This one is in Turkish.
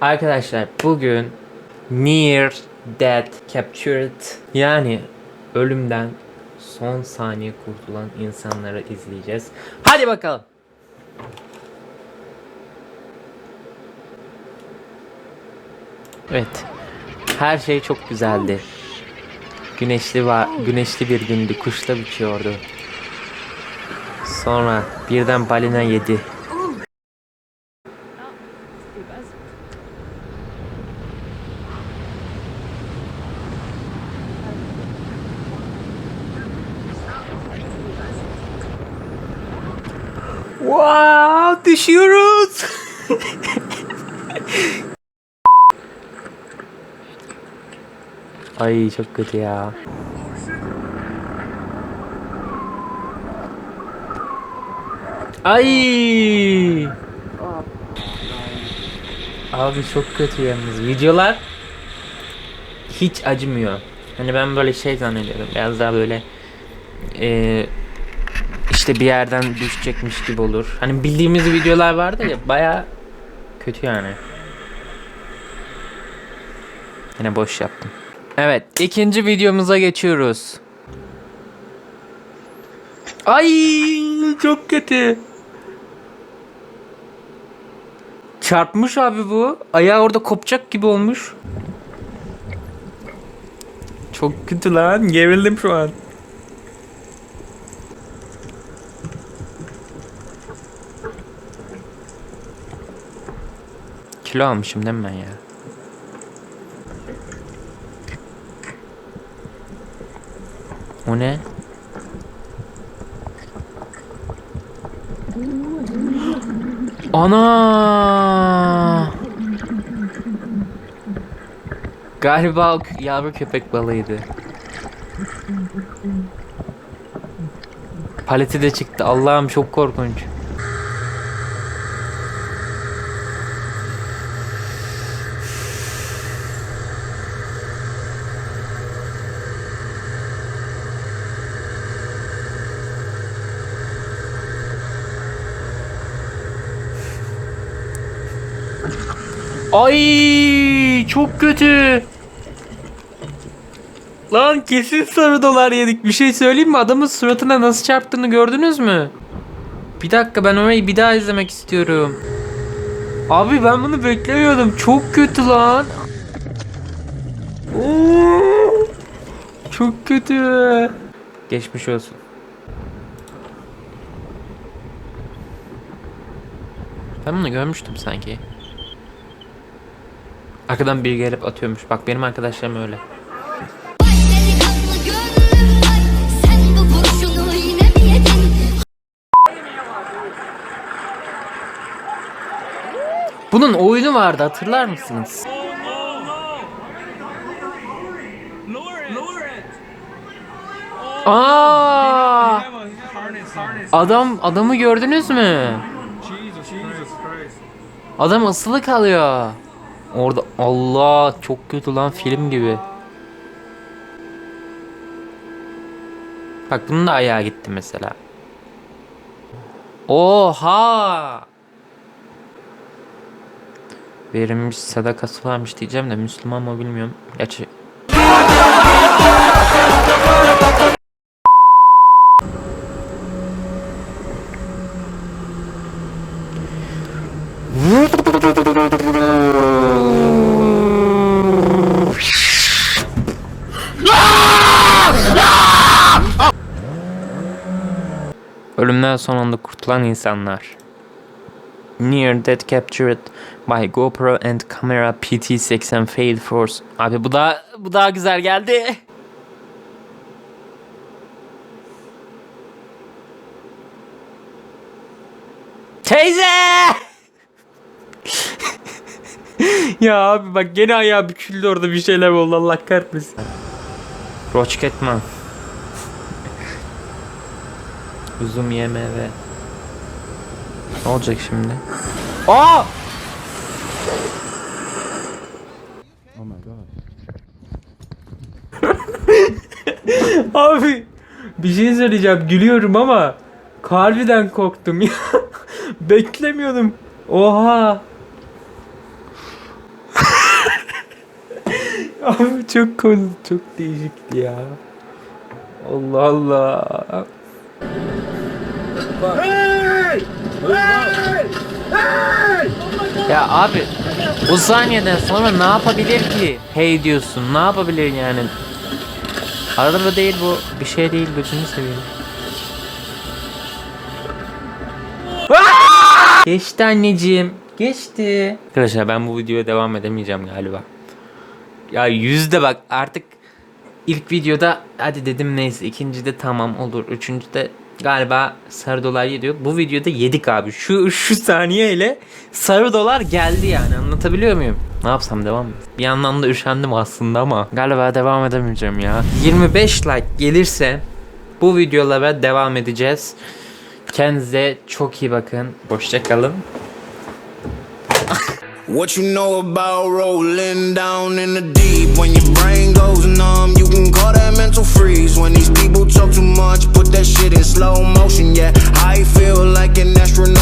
Arkadaşlar bugün Near Death Captured yani ölümden son saniye kurtulan insanları izleyeceğiz. Hadi bakalım. Evet. Her şey çok güzeldi. Güneşli var, güneşli bir gündü. Kuşla biçiyordu. Sonra birden balina yedi. Wow, düşüyoruz. Ay çok kötü ya. Ay. Abi çok kötü yalnız. Videolar hiç acımıyor. Hani ben böyle şey zannediyorum. Biraz daha böyle eee işte bir yerden düşecekmiş gibi olur. Hani bildiğimiz videolar vardı ya baya kötü yani. Yine boş yaptım. Evet ikinci videomuza geçiyoruz. Ay çok kötü. Çarpmış abi bu. Ayağı orada kopacak gibi olmuş. Çok kötü lan. Gerildim şu an. Kilo almışım değil mi ben ya? O ne? Ana! Galiba o yavru köpek balığıydı. Paleti de çıktı. Allah'ım çok korkunç. Ay çok kötü. Lan kesin sarı dolar yedik. Bir şey söyleyeyim mi? Adamın suratına nasıl çarptığını gördünüz mü? Bir dakika ben orayı bir daha izlemek istiyorum. Abi ben bunu beklemiyordum. Çok kötü lan. Oo, çok kötü. Geçmiş olsun. Ben bunu görmüştüm sanki. Arkadan biri gelip atıyormuş. Bak benim arkadaşlarım öyle. Bunun oyunu vardı hatırlar mısınız? Aa! Adam adamı gördünüz mü? Adam asılı kalıyor. Orada Allah çok kötü lan film gibi. Bak bunun da ayağı gitti mesela. Oha! Verilmiş sadakası varmış diyeceğim de Müslüman mı bilmiyorum. Gerçi Ölümden son kurtulan insanlar. Near Death Captured by GoPro and Camera PT80 Failed Force. Abi bu daha bu daha güzel geldi. Teyze! ya abi bak gene ayağı büküldü orada bir şeyler oldu Allah kahretmesin. Roçketman. Uzun YMV. Ne olacak şimdi? Aa! Abi bir şey söyleyeceğim gülüyorum ama harbiden korktum ya. Beklemiyordum. Oha. Abi çok konu çok değişikti ya. Allah Allah. Ya abi o saniyeden sonra ne yapabilir ki? Hey diyorsun ne yapabilir yani? Araba değil bu bir şey değil gözünü seveyim. Geçti anneciğim. Geçti. Arkadaşlar ben bu videoya devam edemeyeceğim galiba. Ya yüzde bak artık ilk videoda hadi dedim neyse ikincide tamam olur. Üçüncüde galiba sarı dolar yediyor. Bu videoda yedik abi. Şu şu saniyeyle sarı dolar geldi yani anlatabiliyor muyum? Ne yapsam devam mı? Bir yandan da üşendim aslında ama galiba devam edemeyeceğim ya. 25 like gelirse bu videolara devam edeceğiz. Kendinize çok iyi bakın. Hoşça kalın. What you know about rolling down in the deep? When your brain goes numb, you can call that mental freeze. When these people talk too much, put that shit in slow motion. Yeah, I feel like an astronaut